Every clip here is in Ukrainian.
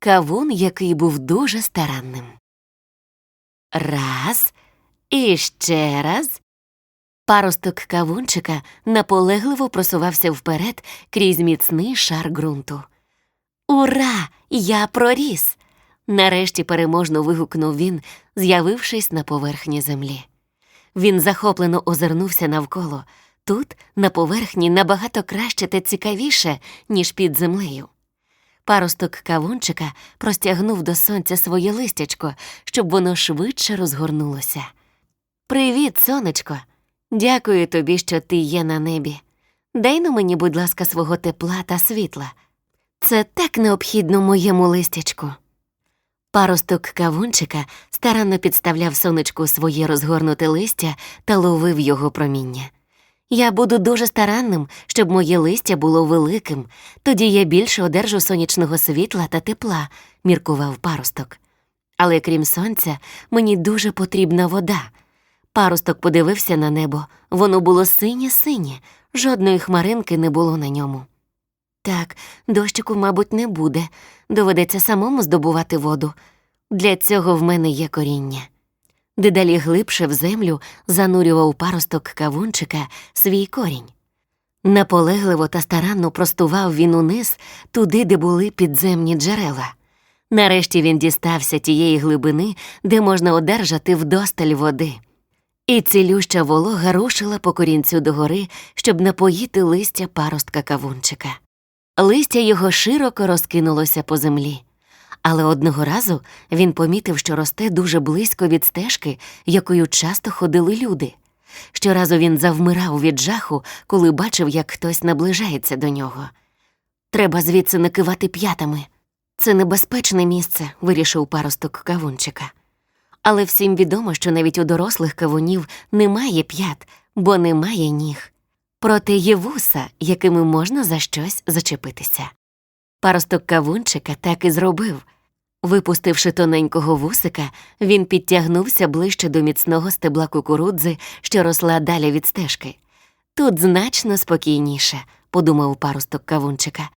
кавун, який був дуже старанним. Раз і ще раз. Паросток кавунчика наполегливо просувався вперед крізь міцний шар ґрунту. Ура! Я проріс! Нарешті переможно вигукнув він, з'явившись на поверхні землі. Він захоплено озирнувся навколо. Тут, на поверхні, набагато краще та цікавіше, ніж під землею. Паросток кавунчика простягнув до сонця своє листячко, щоб воно швидше розгорнулося. Привіт, сонечко. Дякую тобі, що ти є на небі. Дай на мені, будь ласка, свого тепла та світла. Це так необхідно моєму листячку. Паросток кавунчика старанно підставляв сонечку своє розгорнуте листя та ловив його проміння. Я буду дуже старанним, щоб моє листя було великим, тоді я більше одержу сонячного світла та тепла, міркував паросток. Але крім сонця, мені дуже потрібна вода. Паросток подивився на небо, воно було синє-синє, жодної хмаринки не було на ньому. Так, дощику, мабуть, не буде, доведеться самому здобувати воду. Для цього в мене є коріння. Дедалі глибше в землю занурював паросток кавунчика свій корінь. Наполегливо та старанно простував він униз туди, де були підземні джерела. Нарешті він дістався тієї глибини, де можна одержати вдосталь води. І цілюща волога рушила по корінцю догори, щоб напоїти листя паростка кавунчика. Листя його широко розкинулося по землі. Але одного разу він помітив, що росте дуже близько від стежки, якою часто ходили люди. Щоразу він завмирав від жаху, коли бачив, як хтось наближається до нього. Треба звідси не кивати п'ятами. Це небезпечне місце, вирішив паросток кавунчика. Але всім відомо, що навіть у дорослих кавунів немає п'ят, бо немає ніг. Проте є вуса, якими можна за щось зачепитися. Паросток кавунчика так і зробив. Випустивши тоненького вусика, він підтягнувся ближче до міцного стебла кукурудзи, що росла далі від стежки. Тут значно спокійніше, подумав паросток кавунчика.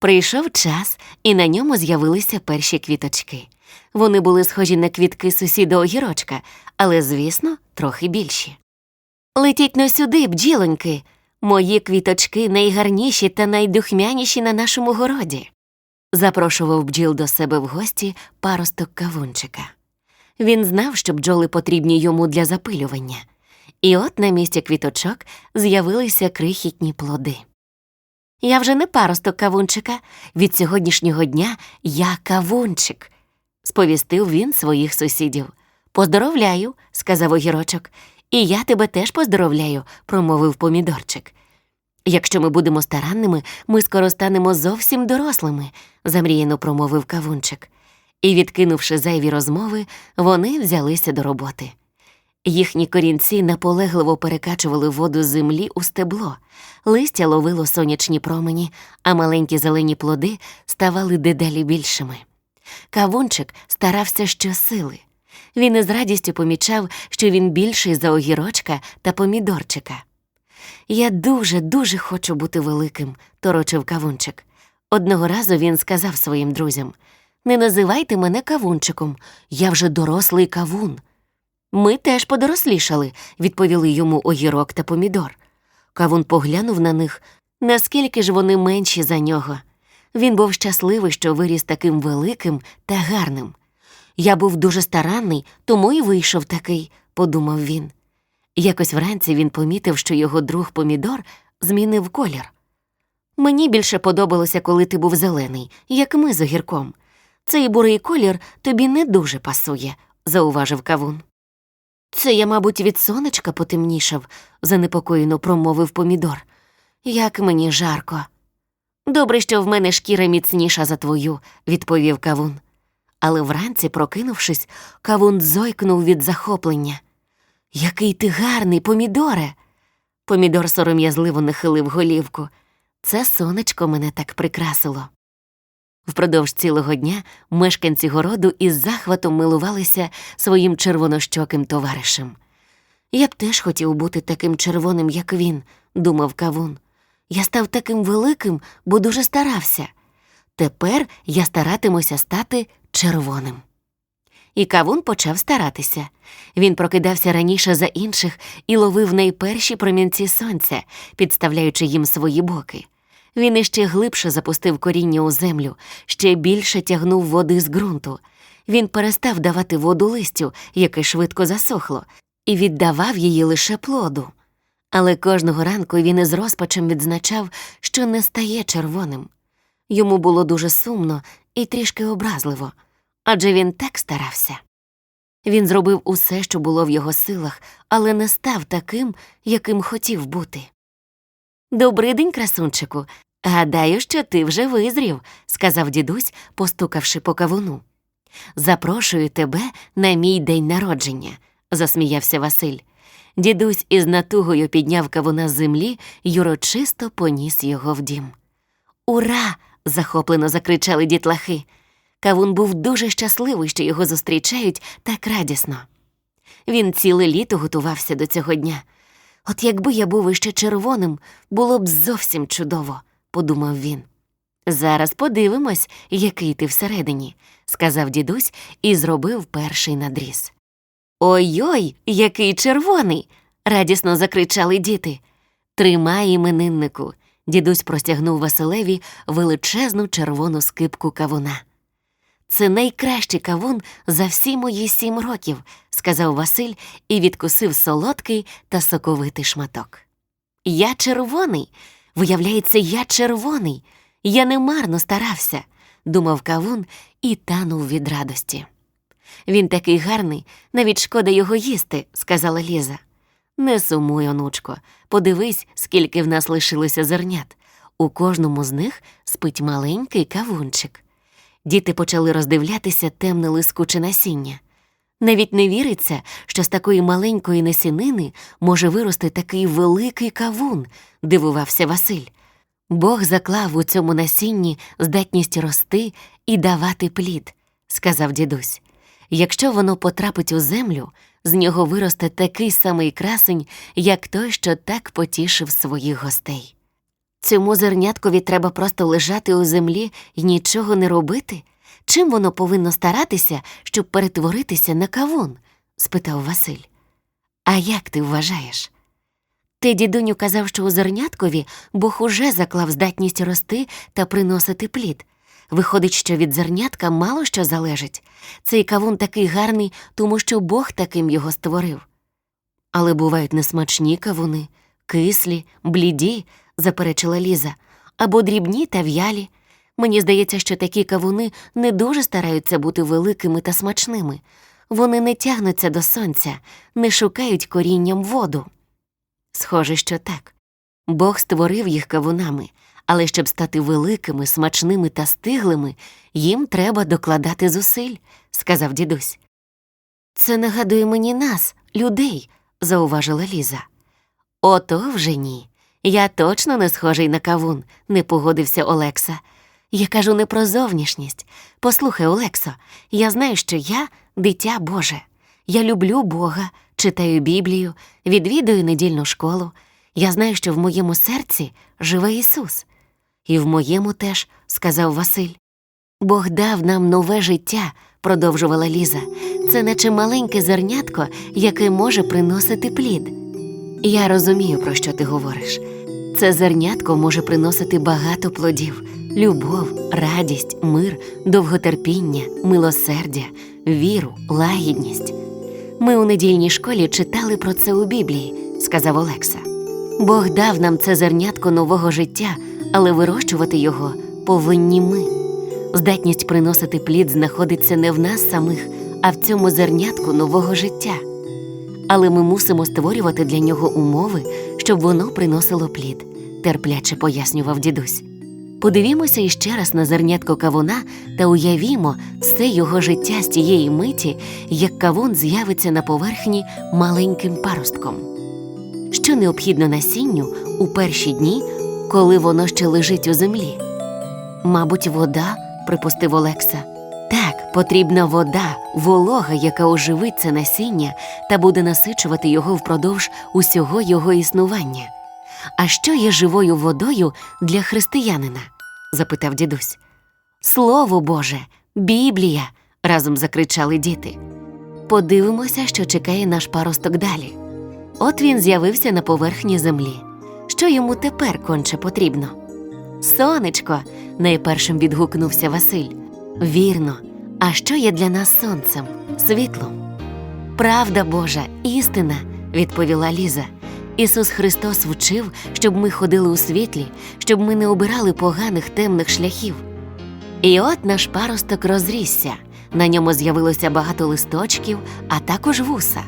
Прийшов час, і на ньому з'явилися перші квіточки. Вони були схожі на квітки сусіда огірочка, але, звісно, трохи більші. Летіть но сюди, бджілоньки. Мої квіточки найгарніші та найдухмяніші на нашому городі. Запрошував бджіл до себе в гості паросток кавунчика. Він знав, що бджоли потрібні йому для запилювання, і от на місці квіточок з'явилися крихітні плоди. Я вже не паросток кавунчика. Від сьогоднішнього дня я кавунчик, сповістив він своїх сусідів. Поздоровляю, сказав огірочок, і я тебе теж поздоровляю, промовив помідорчик. Якщо ми будемо старанними, ми скоро станемо зовсім дорослими, замріяно промовив кавунчик. І, відкинувши зайві розмови, вони взялися до роботи. Їхні корінці наполегливо перекачували воду з землі у стебло, листя ловило сонячні промені, а маленькі зелені плоди ставали дедалі більшими. Кавунчик старався щосили. Він із радістю помічав, що він більший за огірочка та помідорчика. Я дуже, дуже хочу бути великим, торочив кавунчик. Одного разу він сказав своїм друзям Не називайте мене кавунчиком, я вже дорослий кавун. Ми теж подорослішали, відповіли йому огірок та помідор. Кавун поглянув на них, наскільки ж вони менші за нього. Він був щасливий, що виріс таким великим та гарним. Я був дуже старанний, тому й вийшов такий, подумав він. Якось вранці він помітив, що його друг помідор змінив колір. Мені більше подобалося, коли ти був зелений, як ми з огірком. Цей бурий колір тобі не дуже пасує, зауважив кавун. Це я, мабуть, від сонечка потемнішав, занепокоєно промовив помідор. Як мені жарко. Добре, що в мене шкіра міцніша за твою, відповів кавун. Але вранці, прокинувшись, кавун зойкнув від захоплення. Який ти гарний, помідоре. Помідор сором'язливо нахилив голівку. Це сонечко мене так прикрасило. Впродовж цілого дня мешканці городу із захватом милувалися своїм червонощоким товаришем. Я б теж хотів бути таким червоним, як він, думав кавун. Я став таким великим, бо дуже старався. Тепер я старатимуся стати червоним. І кавун почав старатися. Він прокидався раніше за інших і ловив найперші промінці сонця, підставляючи їм свої боки. Він іще глибше запустив коріння у землю, ще більше тягнув води з ґрунту. Він перестав давати воду листю, яке швидко засохло, і віддавав її лише плоду. Але кожного ранку він із розпачем відзначав, що не стає червоним. Йому було дуже сумно і трішки образливо, адже він так старався. Він зробив усе, що було в його силах, але не став таким, яким хотів бути. Добрий день, красунчику. Гадаю, що ти вже визрів, сказав дідусь, постукавши по кавуну. Запрошую тебе на мій день народження, засміявся Василь. Дідусь із натугою підняв кавуна з землі й урочисто поніс його в дім. Ура! захоплено закричали дітлахи. Кавун був дуже щасливий, що його зустрічають так радісно. Він ціле літо готувався до цього дня. От якби я був іще червоним, було б зовсім чудово, подумав він. Зараз подивимось, який ти всередині, сказав дідусь і зробив перший надріз. Ой-ой, який червоний. радісно закричали діти. Тримай імениннику. Дідусь простягнув Василеві величезну червону скипку кавуна. Це найкращий кавун за всі мої сім років, сказав Василь і відкусив солодкий та соковитий шматок. Я червоний. Виявляється, я червоний. Я немарно старався, думав кавун і танув від радості. Він такий гарний, навіть шкода його їсти, сказала Ліза. Не сумуй, онучко, подивись, скільки в нас лишилося зернят. У кожному з них спить маленький кавунчик. Діти почали роздивлятися темне лискуче насіння. Навіть не віриться, що з такої маленької насінини може вирости такий великий кавун, дивувався Василь. Бог заклав у цьому насінні здатність рости і давати плід, сказав дідусь. Якщо воно потрапить у землю, з нього виросте такий самий красень, як той, що так потішив своїх гостей. Цьому зерняткові треба просто лежати у землі і нічого не робити? Чим воно повинно старатися, щоб перетворитися на кавун? спитав Василь. А як ти вважаєш? Ти, дідуню, казав, що у зерняткові Бог уже заклав здатність рости та приносити плід. Виходить, що від зернятка мало що залежить. Цей кавун такий гарний, тому що Бог таким його створив. Але бувають несмачні кавуни, кислі, бліді, заперечила Ліза, або дрібні та в'ялі. Мені здається, що такі кавуни не дуже стараються бути великими та смачними. Вони не тягнуться до сонця, не шукають корінням воду. Схоже, що так. Бог створив їх кавунами, але щоб стати великими, смачними та стиглими, їм треба докладати зусиль, сказав дідусь. Це нагадує мені нас, людей, зауважила Ліза. Ото вже ні. Я точно не схожий на кавун, не погодився Олекса. Я кажу не про зовнішність. Послухай, Олексо, я знаю, що я дитя Боже. Я люблю Бога, читаю Біблію, відвідую недільну школу. Я знаю, що в моєму серці живе Ісус. І в моєму теж, сказав Василь. Бог дав нам нове життя, продовжувала Ліза. Це наче маленьке зернятко, яке може приносити плід. Я розумію, про що ти говориш. Це зернятко може приносити багато плодів: любов, радість, мир, довготерпіння, милосердя, віру, лагідність. Ми у недільній школі читали про це у Біблії, сказав Олекса. Бог дав нам це зернятко нового життя, але вирощувати його повинні ми. Здатність приносити плід знаходиться не в нас самих, а в цьому зернятку нового життя. Але ми мусимо створювати для нього умови, щоб воно приносило плід, терпляче пояснював дідусь. Подивімося іще раз на зернятко кавуна та уявімо все його життя з тієї миті, як кавун з'явиться на поверхні маленьким паростком. Що необхідно насінню у перші дні, коли воно ще лежить у землі? Мабуть, вода, припустив Олекса. Потрібна вода, волога, яка оживить це насіння та буде насичувати його впродовж усього його існування. А що є живою водою для християнина? запитав дідусь. Слово Боже, Біблія. разом закричали діти. Подивимося, що чекає наш паросток далі. От він з'явився на поверхні землі. Що йому тепер конче потрібно? Сонечко, найпершим відгукнувся Василь. Вірно, а що є для нас сонцем, світлом? Правда Божа, істина, відповіла Ліза. Ісус Христос вчив, щоб ми ходили у світлі, щоб ми не обирали поганих темних шляхів. І от наш паросток розрісся. На ньому з'явилося багато листочків, а також вуса.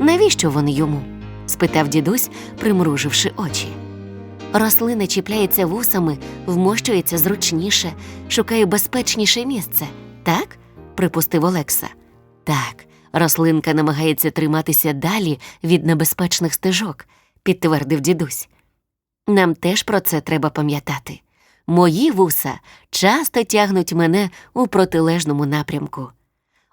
Навіщо вони йому? спитав дідусь, примруживши очі. Рослина чіпляється вусами, вмощується зручніше, шукає безпечніше місце, так? Припустив Олекса. Так, рослинка намагається триматися далі від небезпечних стежок, підтвердив дідусь. Нам теж про це треба пам'ятати. Мої вуса часто тягнуть мене у протилежному напрямку.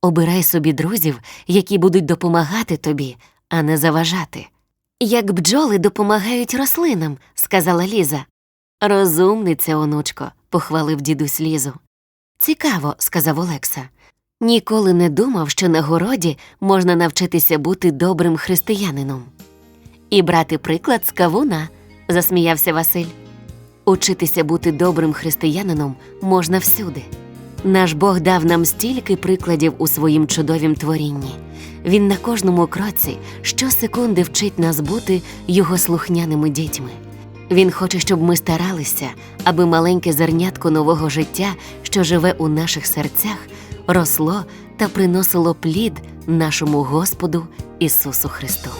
Обирай собі друзів, які будуть допомагати тобі, а не заважати. Як бджоли допомагають рослинам, сказала Ліза. Розумниця, онучко, похвалив дідусь Лізу. Цікаво, сказав Олекса. Ніколи не думав, що на городі можна навчитися бути добрим християнином. І брати приклад з кавуна, засміявся Василь. Учитися бути добрим християнином можна всюди. Наш Бог дав нам стільки прикладів у своїм чудовім творінні. Він на кожному кроці щосекунди вчить нас бути його слухняними дітьми. Він хоче, щоб ми старалися, аби маленьке зернятко нового життя, що живе у наших серцях, росло та приносило плід нашому Господу Ісусу Христу.